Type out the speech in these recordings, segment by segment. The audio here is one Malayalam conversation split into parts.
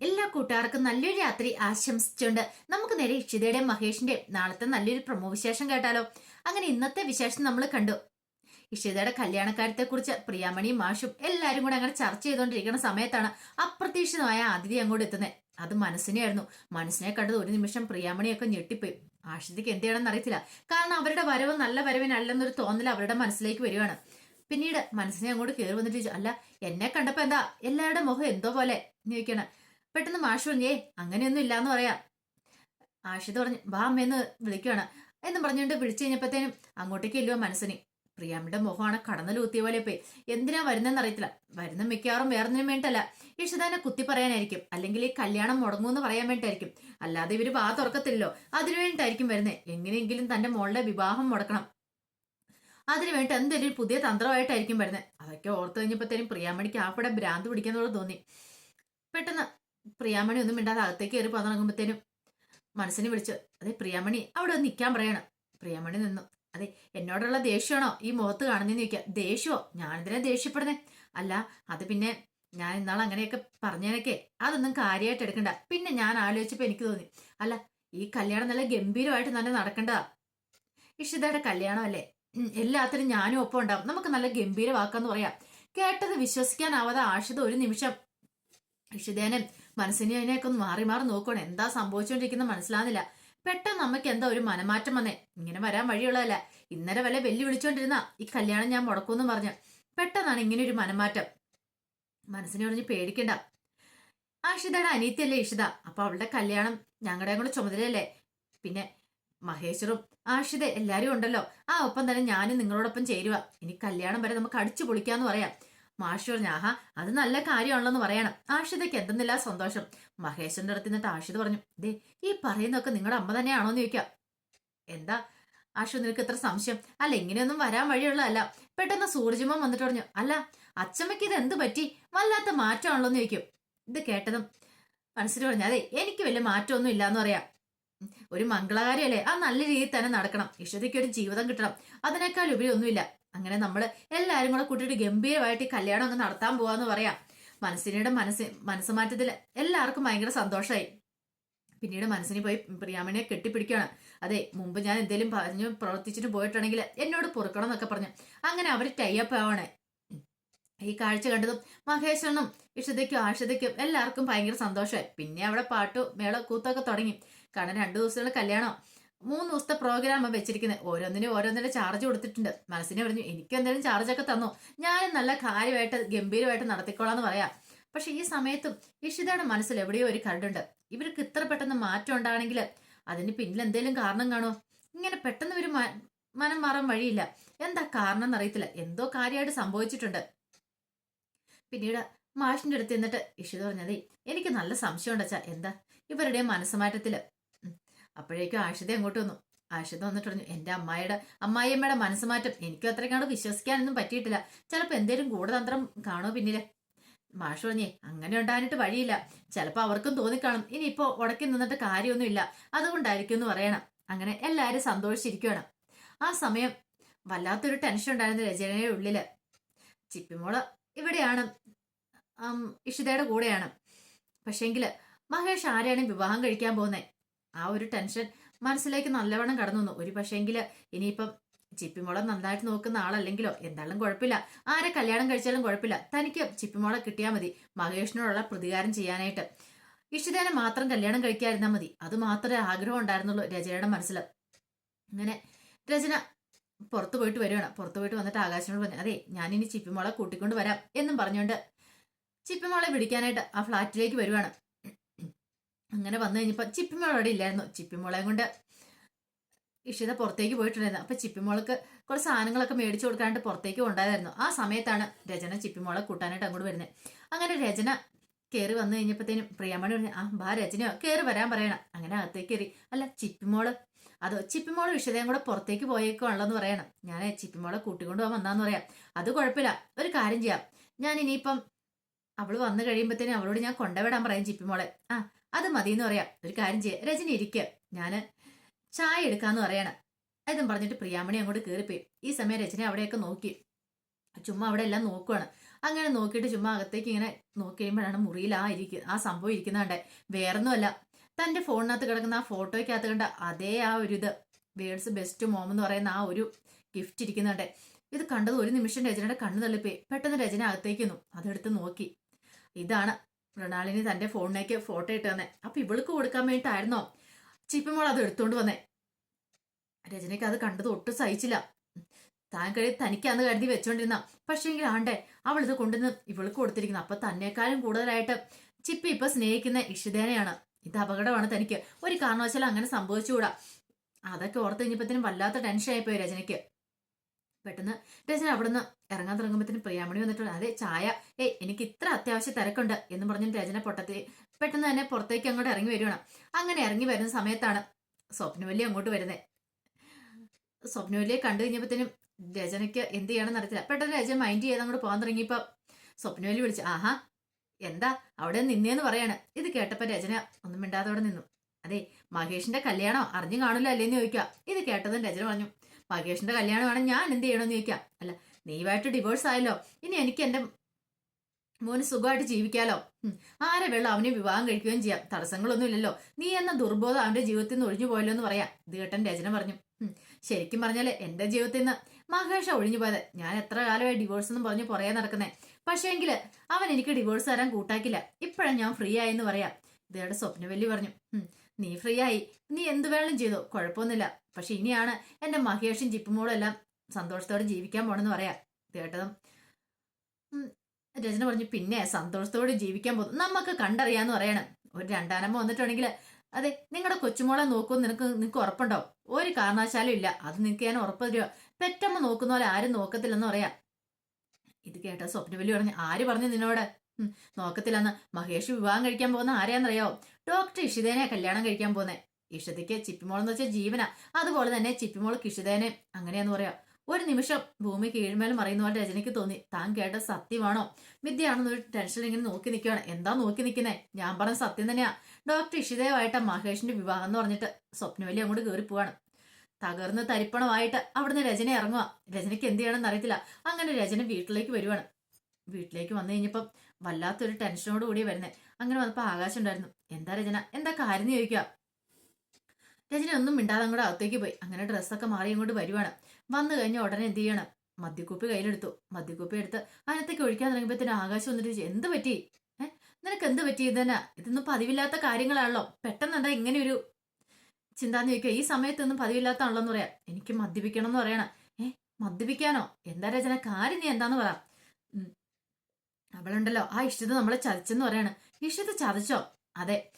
എല്ലാ കൂട്ടുകാർക്കും നല്ലൊരു രാത്രി ആശംസിച്ചുകൊണ്ട് നമുക്ക് നേരെ ഇഷിതയുടെയും മഹേഷിന്റെയും നാളത്തെ നല്ലൊരു പ്രമോ വിശേഷം കേട്ടാലോ? അങ്ങനെ ഇന്നത്തെ വിശേഷം നമ്മൾ കണ്ടു. ഇഷിതയുടെ കല്യാണക്കാര്യത്തെ കുറിച്ച് പ്രിയാമണിയും മാഷും എല്ലാരും കൂടെ അങ്ങനെ ചർച്ച ചെയ്തുകൊണ്ടിരിക്കുന്ന സമയത്താണ് അപ്രതീക്ഷിതമായ അതിഥി അങ്ങോട്ട് എത്തുന്നത്. അത് മനസ്സിനെയായിരുന്നു. മനസ്സിനെ കണ്ടത് ഒരു നിമിഷം പ്രിയാമണിയൊക്കെ ഞെട്ടിപ്പോയി. ആഷിതയ്ക്ക് എന്ത് അറിയത്തില്ല. കാരണം അവരുടെ വരവ് നല്ല വരവിനല്ലെന്നൊരു തോന്നൽ അവരുടെ മനസ്സിലേക്ക് വരികയാണ് പിന്നീട് മനസ്സിനെ അങ്ങോട്ട് കയറി വന്നിട്ട് അല്ല എന്നെ കണ്ടപ്പോ എന്താ? എല്ലാവരുടെ മുഖം എന്തോ പോലെ? ചോദിക്കണം പെട്ടെന്ന് മാഷു പറഞ്ഞേ അങ്ങനെയൊന്നും ഇല്ലാന്ന് പറയാം. ആഷിത് പറഞ്ഞു വാ അമ്മയെന്ന് വിളിക്കുകയാണ് എന്ന് പറഞ്ഞുകൊണ്ട് വിളിച്ചു കഴിഞ്ഞപ്പോഴത്തേനും അങ്ങോട്ടേക്ക് ഇല്ലയോ മനസ്സിന്. പ്രിയാമ്മയുടെ മുഖമാണ് കടന്നലൂത്തിയ പോലെ പോയി. എന്തിനാ വരുന്നതെന്ന് അറിയത്തില്ല. വരുന്ന മിക്കവാറും വേറൊന്നിനും വേണ്ടല്ല ഇഷിതാനെ കുത്തി പറയാനായിരിക്കും. അല്ലെങ്കിൽ ഈ കല്യാണം മുടങ്ങുമെന്ന് പറയാൻ വേണ്ടിയിട്ടായിരിക്കും. അല്ലാതെ ഇവർ വാ തുറക്കത്തില്ലല്ലോ. അതിനു വേണ്ടിയിട്ടായിരിക്കും വരുന്നത് എങ്ങനെയെങ്കിലും തന്റെ മോളുടെ വിവാഹം മുടക്കണം. അതിനു വേണ്ടി എന്തെങ്കിലും പുതിയ തന്ത്രമായിട്ടായിരിക്കും വരുന്നത് അതൊക്കെ ഓർത്തു കഴിഞ്ഞപ്പോഴത്തേനും പ്രിയാമണിക്ക് ആപ്പടെ ഭ്രാന്ത് പിടിക്കാന്നുള്ളത് തോന്നി. പെട്ടെന്ന് പ്രിയാമണി ഒന്നും മിണ്ടാതെ അകത്തേക്ക് കയറി പതിറങ്ങുമ്പോഴത്തേനും മനസ്സിനെ വിളിച്ചു അതെ പ്രിയാമണി അവിടെ ഒന്ന് നിൽക്കാൻ പറയണം. പ്രിയാമണി നിന്നു. അതെ എന്നോടുള്ള ദേഷ്യമാണോ ഈ മുഖത്ത് കാണുന്നതെന്ന് ചോദിക്കുക ദേഷ്യമോ ഞാനെന്തിനാ ദേഷ്യപ്പെടുന്നേ? അല്ല അത് പിന്നെ ഞാൻ ഇന്നാൾ അങ്ങനെയൊക്കെ പറഞ്ഞതിനൊക്കെ അതൊന്നും കാര്യമായിട്ട് എടുക്കണ്ട. പിന്നെ ഞാൻ ആലോചിച്ചപ്പോൾ എനിക്ക് തോന്നി അല്ല ഈ കല്യാണം നല്ല ഗംഭീരമായിട്ട് തന്നെ നടക്കണ്ടതാ ഇഷിതയുടെ കല്യാണമല്ലേ? എല്ലാത്തിനും ഞാനും ഒപ്പം ഉണ്ടാവും. നമുക്ക് നല്ല ഗംഭീരമാക്കാന്ന് പറയാം. കേട്ടത് വിശ്വസിക്കാനാവാതെ ആഷിത ഒരു നിമിഷം ഇഷിതേനെ മനസ്സിനെ അതിനെയൊക്കെ ഒന്ന് മാറി മാറി നോക്കണം എന്താ സംഭവിച്ചുകൊണ്ടിരിക്കുന്ന മനസ്സിലാകുന്നില്ല പെട്ടെന്ന് നമുക്ക് എന്താ ഒരു മനമാറ്റം വന്നേ. ഇങ്ങനെ വരാൻ വഴിയുള്ളതല്ല. ഇന്നലെ വല്ല വെല്ലു വിളിച്ചോണ്ടിരുന്ന ഈ കല്യാണം ഞാൻ മുടക്കുമെന്ന് പറഞ്ഞു. പെട്ടെന്നാണ് ഇങ്ങനെ ഒരു മനമാറ്റം. മനസ്സിനെ പറഞ്ഞ് പേടിക്കണ്ട. ആഷിതയുടെ അനീത്യല്ലേ ഇഷിത അപ്പൊ അവളുടെ കല്യാണം ഞങ്ങളുടെ കൂടെ ചുമതലയല്ലേ? പിന്നെ മഹേശ്വറും ആഷിത എല്ലാരും ഉണ്ടല്ലോ. ആ ഒപ്പം തന്നെ ഞാനും നിങ്ങളോടൊപ്പം ചേരുക ഇനി കല്യാണം വരെ നമുക്ക് അടിച്ചു പൊളിക്കാന്ന് പറയാം. മാഷി പറഞ്ഞു ആഹാ അത് നല്ല കാര്യമാണല്ലോ പറയണം. ആഷിതയ്ക്ക് എന്തെന്നില്ല സന്തോഷം. മഹേഷിന്റെ അടുത്ത് നിന്നിട്ട് ആഷിത പറഞ്ഞു ദേ ഈ പറയുന്നൊക്കെ നിങ്ങളുടെ അമ്മ തന്നെയാണോ എന്ന് ചോദിക്കാം. എന്താ? ആഷു നിനക്ക് ഇത്ര സംശയം. അല്ല ഇങ്ങനെയൊന്നും വരാൻ വഴിയുള്ളതല്ല. പെട്ടെന്ന് സൂർജിമം വന്നിട്ട് പറഞ്ഞു അല്ല അച്ചമ്മയ്ക്ക് ഇത് എന്ത് പറ്റി? വല്ലാത്ത മാറ്റമാണല്ലോ എന്ന് ചോദിക്കും. ഇത് കേട്ടതും മനസ്സിൽ പറഞ്ഞു അതെ എനിക്ക് വലിയ മാറ്റമൊന്നും ഇല്ലാന്ന് പറയാം. ഒരു മംഗളകാര്യമല്ലേ? ആ നല്ല രീതിയിൽ തന്നെ നടക്കണം. ഇഷ്ടതയ്ക്ക് ഒരു ജീവിതം കിട്ടണം. അതിനേക്കാൾ ഉപരി ഒന്നുമില്ല. അങ്ങനെ നമ്മൾ എല്ലാവരും കൂടെ കൂട്ടിയിട്ട് ഗംഭീരമായിട്ട് ഈ കല്യാണം അങ്ങ് നടത്താൻ പോവാന്ന് പറയാം. മനസ്സിനിയുടെ മനസ്സ് മനസ്സ് മാറ്റത്തിൽ എല്ലാവർക്കും ഭയങ്കര സന്തോഷമായി പിന്നീട് മനസ്സിന് പോയി പ്രിയാമണിയെ കെട്ടിപ്പിടിക്കുകയാണ്. അതെ മുമ്പ് ഞാൻ എന്തെങ്കിലും പറഞ്ഞു പ്രവർത്തിച്ചിട്ട് പോയിട്ടുണ്ടെങ്കിൽ എന്നോട് പൊറുക്കണം എന്നൊക്കെ പറഞ്ഞു. അങ്ങനെ അവർ ടൈപ്പ് ആവാണ്. ഈ കാഴ്ച കണ്ടതും മഹേശ്വരനും ഇഷതയ്ക്കും ആഷിതയ്ക്കും എല്ലാവർക്കും ഭയങ്കര സന്തോഷമായി പിന്നെ അവിടെ പാട്ടു മേള കൂത്തൊക്കെ തുടങ്ങി. കാരണം രണ്ടു ദിവസത്തെ കല്യാണം. മൂന്ന് ദിവസത്തെ പ്രോഗ്രാം വെച്ചിരിക്കുന്നത് ഓരോന്നിനും ഓരോന്നിനും ചാർജ് കൊടുത്തിട്ടുണ്ട്. മനസ്സിനെ പറഞ്ഞു എനിക്ക് എന്തെങ്കിലും ചാർജ് ഒക്കെ തന്നു? ഞാനും നല്ല കാര്യമായിട്ട് ഗംഭീരമായിട്ട് നടത്തിക്കോളാം എന്ന് പറയാം. പക്ഷെ ഈ സമയത്തും ഇഷിതയുടെ മനസ്സിൽ എവിടെയോ ഒരു കരടുണ്ട് ഇവർക്ക് ഇത്ര പെട്ടെന്ന് മാറ്റം ഉണ്ടാണെങ്കിൽ അതിന് പിന്നിൽ എന്തെങ്കിലും കാരണം കാണോ ഇങ്ങനെ പെട്ടെന്ന് ഒരു മനം മാറാൻ വഴിയില്ല. എന്താ കാരണം എന്നറിയത്തില്ല എന്തോ കാര്യമായിട്ട് സംഭവിച്ചിട്ടുണ്ട്. പിന്നീട് മാഷിന്റെ അടുത്ത് എന്നിട്ട് ഇഷിത പറഞ്ഞതേ എനിക്ക് നല്ല സംശയം ഉണ്ടച്ചാ എന്താ? ഇവരുടെ മനസ്സുമാറ്റത്തിൽ. അപ്പോഴേക്കും ആഷിത അങ്ങോട്ട് വന്നു. ആഷിത വന്നിട്ട് പറഞ്ഞു എന്റെ അമ്മായിയുടെ അമ്മായിയമ്മയുടെ മനസ്സുമാറ്റം എനിക്കും അത്രയ്ക്കാണ് വിശ്വസിക്കാനൊന്നും പറ്റിയിട്ടില്ല. ചിലപ്പോൾ എന്തേലും ഗൂഢതന്ത്രം കാണോ പിന്നിൽ? മാഷ് പറഞ്ഞേ അങ്ങനെ ഉണ്ടാകാനായിട്ട് വഴിയില്ല. ചിലപ്പോൾ അവർക്കും തോന്നിക്കാണും. ഇനിയിപ്പോൾ ഉടക്കി നിന്നിട്ട് കാര്യമൊന്നുമില്ല. അതുകൊണ്ടായിരിക്കും എന്ന് പറയണം. അങ്ങനെ എല്ലാവരും സന്തോഷിച്ചിരിക്കുകയാണ്. ആ സമയം വല്ലാത്തൊരു ടെൻഷൻ ഉണ്ടായിരുന്നു രചനയുടെ ഉള്ളിൽ. ചിപ്പിമോൾ ഇവിടെയാണ്. ഇഷിതയുടെ കൂടെയാണ്. പക്ഷേങ്കിൽ മഹേഷ് ആരെയാണ് വിവാഹം കഴിക്കാൻ പോകുന്നത് ആ ഒരു ടെൻഷൻ മനസ്സിലേക്ക് നല്ലവണ്ണം കടന്നു വന്നു. ഒരു പക്ഷേങ്കിൽ ഇനിയിപ്പം ചിപ്പിമോളെ നന്നായിട്ട് നോക്കുന്ന ആളല്ലെങ്കിലോ? എന്തായാലും കുഴപ്പമില്ല. ആരെ കല്യാണം കഴിച്ചാലും കുഴപ്പമില്ല. തനിക്ക് ചിപ്പിമോളെ കിട്ടിയാൽ മതി. മഹേഷിനോടുള്ള പ്രതികാരം ചെയ്യാനായിട്ട്. ഇഷിതേനെ മാത്രം കല്യാണം കഴിക്കാതിരുന്നാൽ മതി. അത് മാത്രമേ ആഗ്രഹം ഉണ്ടായിരുന്നുള്ളൂ രചനയുടെ മനസ്സിൽ അങ്ങനെ രചന പുറത്തു പോയിട്ട് വരികയാണ് പുറത്തു പോയിട്ട് വന്നിട്ട് ആകാശനോട് പറഞ്ഞു അതെ ഞാനിനി ചിപ്പിമോളെ കൂട്ടിക്കൊണ്ട് വരാം എന്നും പറഞ്ഞുകൊണ്ട് ചിപ്പിമോളെ വിളിക്കാനായിട്ട് ആ ഫ്ലാറ്റിലേക്ക് വരുവാണ്. അങ്ങനെ വന്നു കഴിഞ്ഞപ്പോൾ ചിപ്പിമോൾ അവിടെ ഇല്ലായിരുന്നു. ചിപ്പിമോളെ കൊണ്ട് ഇഷിത പുറത്തേക്ക് പോയിട്ടുണ്ടായിരുന്നു. അപ്പൊ ചിപ്പിമോൾക്ക് കുറച്ച് സാധനങ്ങളൊക്കെ മേടിച്ചു കൊടുക്കാണ്ട് പുറത്തേക്ക് ഉണ്ടായിരുന്നു ആ സമയത്താണ് രചന ചിപ്പിമോളെ കൂട്ടാനായിട്ട് അങ്ങോട്ട് വരുന്നത്. അങ്ങനെ രചന കയറി വന്നു കഴിഞ്ഞപ്പോഴത്തേനും പ്രിയാമണി പറഞ്ഞു ആ ബാ രചനയോ കയറി വരാൻ പറയണം. അങ്ങനെ അകത്തേക്ക് കയറി. അല്ല ചിപ്പിമോൾ അതോ ചിപ്പിമോൾ വിഷതയും കൂടെ പുറത്തേക്ക് പോയേക്കുള്ളതെന്ന് പറയണം. ഞാൻ ചിപ്പിമോളെ കൂട്ടിക്കൊണ്ട് പോകാൻ വന്നാന്ന് പറയാം. അത് കുഴപ്പമില്ല. ഒരു കാര്യം ചെയ്യാം. ഞാൻ ഇനിയിപ്പം അവൾ വന്നു കഴിയുമ്പോഴത്തേനും അവളോട് ഞാൻ കൊണ്ടുവിടാൻ പറയും ചിപ്പിമോളെ ആ അത് മതി എന്ന് പറയാം. ഒരു കാര്യം ചെയ്യാം. രജനി ഇരിക്കുക ഞാൻ ചായ എടുക്കാന്ന് പറയണം. ഇതും പറഞ്ഞിട്ട് പ്രിയാമണി അങ്ങോട്ട് കയറിപ്പോയി ഈ സമയം രജനി അവിടെയൊക്കെ നോക്കി. ചുമ്മാ അവിടെ എല്ലാം നോക്കുവാണ്. അങ്ങനെ നോക്കിയിട്ട് ചുമ്മാ അകത്തേക്ക് ഇങ്ങനെ നോക്കി കഴിയുമ്പോഴാണ് മുറിയിൽ ആ ഇരിക്കുക ആ സംഭവം ഇരിക്കുന്നുണ്ട്. വേറൊന്നുമല്ല. തന്റെ ഫോണിനകത്ത് കിടക്കുന്ന ആ ഫോട്ടോയ്ക്കകത്ത് കണ്ട അതേ ആ ഒരു ഇത്. വേൾഡ്സ് ബെസ്റ്റ് മോം എന്ന് പറയുന്ന ആ ഒരു ഗിഫ്റ്റ് ഇരിക്കുന്നുണ്ടേ. ഇത് കണ്ടത് ഒരു നിമിഷം രചനയുടെ കണ്ണു തള്ളിപ്പോയി. പെട്ടെന്ന് രചന അകത്തേക്കുന്നു അതെടുത്ത് നോക്കി. ഇതാണ്. മൃണാളിനി തന്റെ ഫോണിലേക്ക് ഫോട്ടോ ഇട്ട് തന്നെ അപ്പൊ ഇവൾക്ക് കൊടുക്കാൻ വേണ്ടിയിട്ടായിരുന്നോ? ചിപ്പിമോൾ അത് എടുത്തോണ്ട് വന്നേ. രജനിക്ക് അത് കണ്ടത് ഒട്ടും സഹിച്ചില്ല. താൻ കഴി തനിക്കാന്ന് കരുതി വെച്ചോണ്ടിരുന്ന. പക്ഷേങ്കിൽ ആണ്ടേ അവൾ ഇത് കൊണ്ടുവന്ന് ഇവൾക്ക് കൊടുത്തിരിക്കുന്നു. അപ്പൊ തന്നെക്കാളും കൂടുതലായിട്ട് ചിപ്പി ഇപ്പൊ സ്നേഹിക്കുന്ന ഇഷിതേനെയാണ്. ഇത് അപകടമാണ് തനിക്ക്. ഒരു കാരണവശാലും അങ്ങനെ സംഭവിച്ചുകൂടാ. അതൊക്കെ ഓർത്ത് കഴിഞ്ഞപ്പത്തിനും വല്ലാത്ത ടെൻഷൻ ആയിപ്പോയി രചനയ്ക്ക് പെട്ടെന്ന് രചന അവിടുന്ന് ഇറങ്ങാൻ തുടങ്ങുമ്പോഴത്തേന് പ്രിയാമണി വന്നിട്ടുണ്ട്. അതെ ചായ. ഏയ് എനിക്ക് ഇത്ര അത്യാവശ്യ തിരക്കുണ്ട് എന്ന് പറഞ്ഞിട്ട് രചന പൊട്ടത്തി പെട്ടെന്ന് തന്നെ പുറത്തേക്ക് അങ്ങോട്ട് ഇറങ്ങി വരുവാണ് അങ്ങനെ ഇറങ്ങി വരുന്ന സമയത്താണ് സ്വപ്നവല്ലി അങ്ങോട്ട് വരുന്നത് സ്വപ്നവല്ലിയെ കണ്ടു കഴിഞ്ഞപ്പോഴത്തേനും രചനയ്ക്ക് എന്ത് ചെയ്യണമെന്ന് അറിയത്തില്ല. പെട്ടെന്ന് രചന മൈൻഡ് ചെയ്ത് അങ്ങോട്ട് പോകാൻ തുടങ്ങിയപ്പോ സ്വപ്നവല്ലി വിളിച്ചു ആഹാ എന്താ? അവിടെ നിന്നേന്ന് പറയാണ്. ഇത് കേട്ടപ്പോൾ രചന ഒന്നും മിണ്ടാതെ അവിടെ നിന്നു. അതെ മഹേഷിന്റെ കല്യാണം അറിഞ്ഞു കാണില്ല അല്ലേന്ന് ചോദിക്കുക ഇത് കേട്ടതും രചന പറഞ്ഞു മഹേഷിന്റെ കല്യാണമാണ് ഞാൻ എന്ത് ചെയ്യണമെന്ന് ചോദിക്കാം. അല്ല നീവായിട്ട് ഡിവോഴ്സ് ആയല്ലോ. ഇനി എനിക്ക് എന്റെ മോന് സുഖമായിട്ട് ജീവിക്കാലോ. ആരെ വെള്ളം അവനെ വിവാഹം കഴിക്കുകയും ചെയ്യാം. തടസ്സങ്ങളൊന്നും ഇല്ലല്ലോ. നീ എന്ന ദുർബോധം അവന്റെ ജീവിതത്തിൽ നിന്ന് ഒഴിഞ്ഞു പോയല്ലോ എന്ന് പറയാം. ദീട്ടൻ രചന പറഞ്ഞു. ശരിക്കും പറഞ്ഞാൽ എന്റെ ജീവിതത്തിൽ നിന്ന് മഹേഷ ഒഴിഞ്ഞു പോയത്. ഞാൻ എത്ര കാലമായി ഡിവോഴ്സ് എന്ന് പറഞ്ഞ് പുറകെ നടക്കുന്നേ. പക്ഷേങ്കിൽ അവൻ എനിക്ക് ഡിവോഴ്സ് തരാൻ കൂട്ടാക്കില്ല. ഇപ്പോഴാണ് ഞാൻ ഫ്രീ ആയെന്ന് പറയാം. ഇതേടെ സ്വപ്നവല്ലി പറഞ്ഞു. "ഉം, നീ ഫ്രീ ആയി നീ എന്തു വേണം ചെയ്തു. കുഴപ്പമൊന്നുമില്ല. പക്ഷെ ഇനിയാണ് എന്റെ മഹേഷും ചിപ്പുമോളും എല്ലാം സന്തോഷത്തോടെ ജീവിക്കാൻ പോണെന്ന് പറയാ. കേട്ടതും. രചന പറഞ്ഞു പിന്നെ സന്തോഷത്തോടെ ജീവിക്കാൻ പോകുന്നു. നമുക്ക് കണ്ടറിയാന്ന് പറയണം. ഒരു രണ്ടാനമ്മ വന്നിട്ടുണ്ടെങ്കിൽ അതെ നിങ്ങളുടെ കൊച്ചുമോളെ നോക്കുമെന്ന് നിനക്ക് നിനക്ക് ഉറപ്പുണ്ടോ? ഒരു കാരണവശാലും ഇല്ല. അത് നിനക്ക് ഞാൻ ഉറപ്പ് തരുമോ പെറ്റമ്മ നോക്കുന്ന പോലെ ആരും നോക്കത്തില്ലെന്ന് പറയാ. ഇത് കേട്ട സ്വപ്നവലി പറഞ്ഞു ആര് പറഞ്ഞു നിന്നോട്? നോക്കത്തില്ലെന്ന്. മഹേഷ് വിവാഹം കഴിക്കാൻ പോകുന്ന ആരെയാണെന്നറിയാവോ ഡോക്ടർ ഇഷിതേനെ കല്യാണം കഴിക്കാൻ പോകുന്നേ ഇഷിതയ്ക്ക് ചിപ്പിമോൾ എന്ന് വെച്ചാൽ ജീവന. അതുപോലെ തന്നെ ചിപ്പിമോൾ ഇഷിതേനെ അങ്ങനെയാന്ന് പറയാം. ഒരു നിമിഷം ഭൂമി കീഴ്മേൽ മറിയുന്ന പോലെ രജനിക്ക് തോന്നി. താൻ കേട്ട സത്യമാണോ? വിദ്യയാണെന്ന് ഒരു ടെൻഷൻ ഇങ്ങനെ നോക്കി നിൽക്കുകയാണ് എന്താ നോക്കി നിൽക്കുന്നേ ഞാൻ പറഞ്ഞ സത്യം തന്നെയാ. ഡോക്ടർ ഇഷിതയുമായിട്ട് മഹേഷിന്റെ വിവാഹം എന്ന് പറഞ്ഞിട്ട് സ്വപ്നവലി അങ്ങോട്ട് കയറി പോവാണ്. തകർന്ന് തരിപ്പണമായിട്ട് അവിടുന്ന് രചന ഇറങ്ങുക രചനയ്ക്ക് എന്ത് ചെയ്യണമെന്ന് അറിയത്തില്ല. അങ്ങനെ രചന വീട്ടിലേക്ക് വരുവാണ്. വീട്ടിലേക്ക് വന്നു കഴിഞ്ഞപ്പം വല്ലാത്തൊരു ടെൻഷനോട് കൂടി വരുന്നത് അങ്ങനെ വന്നപ്പോൾ ആകാശം ഉണ്ടായിരുന്നു. എന്താ രചന? എന്താ കാര്യം? ചോദിക്കുക. രചന ഒന്നും മിണ്ടാതെ അങ്ങോട്ട് അകത്തേക്ക് പോയി. അങ്ങനെ ഡ്രസ്സൊക്കെ മാറി ഇങ്ങോട്ട് വരുവാണ്. വന്നു കഴിഞ്ഞ ഉടനെ എന്ത് ചെയ്യണം? മദ്യക്കുപ്പി കയ്യിലെടുത്തു. മദ്യക്കുപ്പി എടുത്ത് അതിനകത്തേക്ക് ഒഴിക്കാൻ തുടങ്ങിയപ്പോഴത്തേന് ആകാശം വന്നിട്ട് എന്ത് പറ്റി? ഏഹ് നിനക്ക് എന്ത് പറ്റി ഇതന്നെ? ഇതൊന്നും പതിവില്ലാത്ത കാര്യങ്ങളാണല്ലോ. പെട്ടെന്ന് എന്താ ഇങ്ങനെ ഒരു ചിന്താന്ന് ചോദിക്കുക. ഈ സമയത്തൊന്നും പതിവില്ലാത്താണല്ലോ എന്ന് പറയാം. എനിക്ക് മദ്യപിക്കണം എന്ന് പറയണം. ഏഹ് മദ്യപിക്കാനോ? എന്താ രചന? കാര്യം നീ എന്താന്ന് പറ. ഉം. അവളുണ്ടല്ലോ. ആ ഇഷ്ടത നമ്മളെ ചതിച്ചെന്ന് പറയാണ്. ഇഷ്ടത ചതിച്ചോ? അതെ.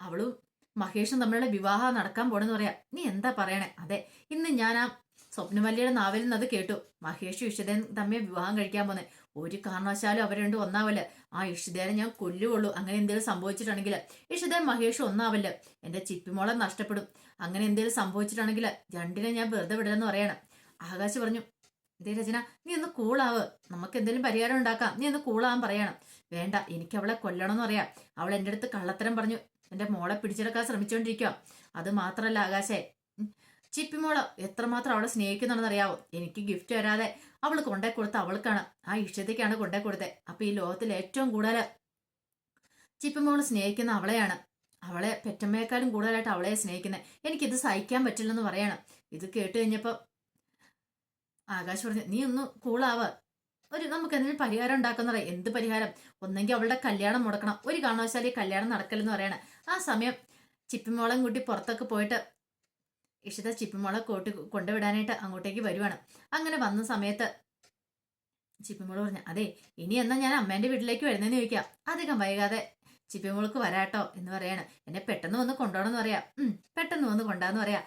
അവളും മഹേഷും തമ്മിലുള്ള വിവാഹം നടക്കാൻ പോണെന്ന് പറയാ. നീ എന്താ പറയണേ? അതെ. ഇന്ന് ഞാൻ ആ സ്വപ്നവല്ലിയുടെ നാവലിൽ നിന്ന് അത് കേട്ടു. മഹേഷും ഇഷിതയും തമ്മിൽ വിവാഹം കഴിക്കാൻ പോന്നെ. ഒരു കാരണവശാലും അവർ രണ്ടും ഒന്നാവല്ല. ആ ഇഷിതേനെ ഞാൻ കൊല്ലുകൊള്ളൂ അങ്ങനെ എന്തെങ്കിലും സംഭവിച്ചിട്ടുണ്ടെങ്കിൽ ഇഷിതയും മഹേഷും ഒന്നാവല്ല. എന്റെ ചിപ്പിമോളെ നഷ്ടപ്പെടും. അങ്ങനെ എന്തെങ്കിലും സംഭവിച്ചിട്ടുണ്ടെങ്കിൽ രണ്ടിനെ ഞാൻ വെറുതെ വിടലെന്ന് പറയണം. ആകാശ് പറഞ്ഞു ഇതേ രചന നീ ഒന്ന് കൂളാവ് നമുക്ക് എന്തെങ്കിലും പരിഹാരം ഉണ്ടാക്കാം. നീ ഒന്ന് കൂളാവാൻ പറയണം. വേണ്ട എനിക്ക് അവളെ കൊല്ലണം എന്ന് പറയാം. അവൾ എന്റെ അടുത്ത് കള്ളത്തരം പറഞ്ഞു. എന്റെ മോളെ പിടിച്ചെടുക്കാൻ ശ്രമിച്ചുകൊണ്ടിരിക്കുക അത് മാത്രമല്ല ആകാശേ. ചിപ്പി ചിപ്പിമോൾ എത്രമാത്രം അവളെ സ്നേഹിക്കുന്നുണ്ടെന്ന് അറിയാവോ എനിക്ക് ഗിഫ്റ്റ് വരാതെ അവൾ കൊണ്ടേ കൊടുത്ത അവൾക്കാണ്. ആ ഇഷ്ടത്തേക്കാണ് കൊണ്ടേ കൊടുത്തത് അപ്പൊ ഈ ലോകത്തിൽ ഏറ്റവും കൂടുതൽ ചിപ്പിമോൾ സ്നേഹിക്കുന്ന അവളെയാണ്. അവളെ പെറ്റമ്മയെക്കാളും കൂടുതലായിട്ട് അവളെ സ്നേഹിക്കുന്നത് എനിക്കിത് സഹിക്കാൻ പറ്റില്ലെന്ന് പറയണം. ഇത് കേട്ട് കഴിഞ്ഞപ്പോൾ ആകാശ് പറഞ്ഞു നീ ഒന്ന് കൂളാവ് ഒരു നമുക്ക് എന്തെങ്കിലും പരിഹാരം ഉണ്ടാക്കുന്ന പറയാം എന്ത് പരിഹാരം? ഒന്നെങ്കിൽ അവളുടെ കല്യാണം മുടക്കണം. ഒരു കാരണവശാലും കല്യാണം നടക്കലെന്ന് പറയണം. ആ സമയം ചിപ്പിമോളം കൂട്ടി പുറത്തൊക്കെ പോയിട്ട് ഇഷിത ചിപ്പിമോളെ കൂട്ടി കൊണ്ടുവിടാനായിട്ട് അങ്ങോട്ടേക്ക് വരുവാണ്. അങ്ങനെ വന്ന സമയത്ത് ചിപ്പിമോൾ പറഞ്ഞു അതെ ഇനി എന്നാ ഞാൻ അമ്മേന്റെ വീട്ടിലേക്ക് വരുന്നതെന്ന് ചോദിക്കാം. അധികം വൈകാതെ ചിപ്പിമോൾക്ക് വരാട്ടോ എന്ന് പറയാണ്. എന്നെ പെട്ടെന്ന് വന്ന് കൊണ്ടുപോകണമെന്ന് പറയാം. ഉം പെട്ടെന്ന് വന്ന് കൊണ്ടാന്ന് പറയാം.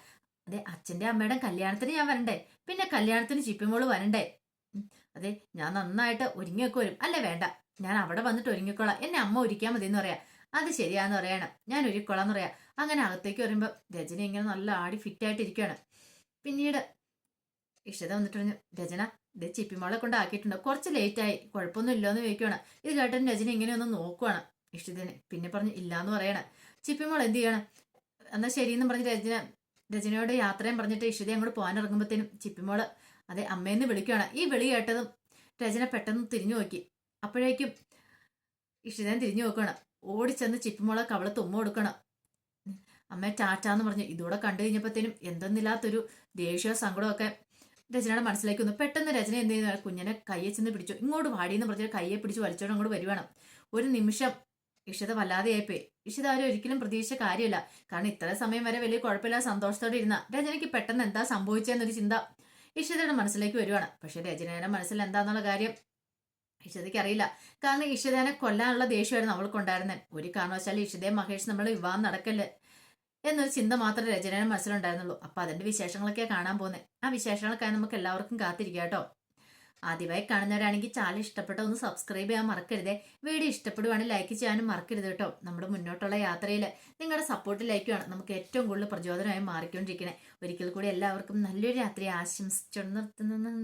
അതെ അച്ഛന്റെ അമ്മയുടെ കല്യാണത്തിന് ഞാൻ വരണ്ടേ. പിന്നെ കല്യാണത്തിന് ചിപ്പിമോൾ വരണ്ടേ? അതെ ഞാൻ നന്നായിട്ട് ഒരുങ്ങിയൊക്കെ വരും. അല്ല വേണ്ട. ഞാൻ അവിടെ വന്നിട്ട് ഒരുങ്ങിക്കോളാം. എന്നെ അമ്മ ഒരുക്കിയാൽ മതി എന്ന് പറയാം. അത് ശരിയാന്ന് പറയണം. ഞാൻ ഒരുക്കോളാം എന്ന് പറയാം. അങ്ങനെ അകത്തേക്ക് വരുമ്പോൾ രചന ഇങ്ങനെ നല്ല ആടി ഫിറ്റ് ആയിട്ട് ഇരിക്കുകയാണ് പിന്നീട് ഇഷ്ടത വന്നിട്ട് പറഞ്ഞു രചന ഇത് ചിപ്പിമോളെ കൊണ്ട് ആക്കിയിട്ടുണ്ട്. കുറച്ച് ലേറ്റായി. കുഴപ്പമൊന്നും ഇല്ലോന്ന് ചോദിക്കുവാണ്. ഇത് കേട്ടൻ രചന ഇങ്ങനെ ഒന്ന് നോക്കുവാണ് ഇഷ്ടത്തിന് പിന്നെ പറഞ്ഞു ഇല്ലാന്ന് പറയണം. ചിപ്പിമോൾ എന്ത് ചെയ്യണം? എന്നാൽ ശരിയെന്നും പറഞ്ഞ് രചന രചനയോട് യാത്രയും പറഞ്ഞിട്ട് ഇഷിത അങ്ങോട്ട് പോകാൻ ഇറങ്ങുമ്പോഴത്തേനും ചിപ്പിമോൾ അതെ അമ്മയെന്ന് വിളിക്കുകയാണ് ഈ വിളി കേട്ടതും രചന പെട്ടെന്ന് തിരിഞ്ഞു നോക്കി. അപ്പോഴേക്കും ഇഷിതൻ തിരിഞ്ഞു നോക്കണം ഓടിച്ചെന്ന് ചിപ്പിമോളെ കവളത്ത് ഉമ്മ കൊടുക്കണം. അമ്മ ടാറ്റാന്ന് പറഞ്ഞു. ഇതോടെ കണ്ടു കഴിഞ്ഞപ്പോഴത്തേനും എന്തെന്നില്ലാത്തൊരു ദേഷ്യവും സങ്കടമൊക്കെ രചനയുടെ മനസ്സിലേക്ക് വന്നു. പെട്ടെന്ന് രചന എന്ത് ചെയ്യുന്ന? കുഞ്ഞിനെ കയ്യെ ചെന്ന് പിടിച്ചു. ഇങ്ങോട്ട് വാടിയെന്ന് പറഞ്ഞ് കയ്യെ പിടിച്ച് വലിച്ചോണ്ട് അങ്ങോട്ട് വരുവാണ്. ഒരു നിമിഷം ഇഷിത വല്ലാതെയായിപ്പോയി ഇഷിത ആരും ഒരിക്കലും പ്രതീക്ഷിച്ച കാര്യമില്ല. കാരണം ഇത്ര സമയം വരെ വലിയ കുഴപ്പമില്ലാതെ സന്തോഷത്തോടെ ഇരുന്ന. രചനയ്ക്ക് പെട്ടെന്ന് എന്താ സംഭവിച്ചതെന്നൊരു ചിന്ത ഇഷിതയുടെ മനസ്സിലേക്ക് വരുവാണ്. പക്ഷെ രചനയുടെ മനസ്സിൽ എന്താന്നുള്ള കാര്യം ഇഷിതയ്ക്ക് അറിയില്ല. കാരണം ഇഷിതനെ കൊല്ലാനുള്ള ദേഷ്യമായിരുന്നു അവൾക്കുണ്ടായിരുന്നത് ഒരു കാരണവശാലും ഇഷിതയും മഹേഷ് നമ്മൾ വിവാഹം നടക്കല്ലേ എന്നൊരു ചിന്ത മാത്രം രചനയുടെ മനസ്സിലുണ്ടായിരുന്നുള്ളൂ. അപ്പൊ അതിന്റെ വിശേഷങ്ങളൊക്കെ കാണാൻ പോകുന്നത് ആ വിശേഷങ്ങൾക്കായി നമുക്ക് എല്ലാവർക്കും കാത്തിരിക്കാം കേട്ടോ. ആദ്യമായി കാണുന്നവരാണെങ്കിൽ ചാനൽ ഇഷ്ടപ്പെട്ട ഒന്ന് സബ്സ്ക്രൈബ് ചെയ്യാൻ മറക്കരുതേ. വീഡിയോ ഇഷ്ടപ്പെടുവാണെങ്കിൽ ലൈക്ക് ചെയ്യാനും മറക്കരുത് കേട്ടോ. നമ്മുടെ മുന്നോട്ടുള്ള യാത്രയിൽ നിങ്ങളുടെ സപ്പോർട്ട് ലൈക്കുമാണ് നമുക്ക് ഏറ്റവും കൂടുതൽ പ്രചോദനമായി മാറിക്കൊണ്ടിരിക്കണേ. ഒരിക്കൽ കൂടി എല്ലാവർക്കും നല്ലൊരു രാത്രി ആശംസിച്ചു നിർത്തുന്നു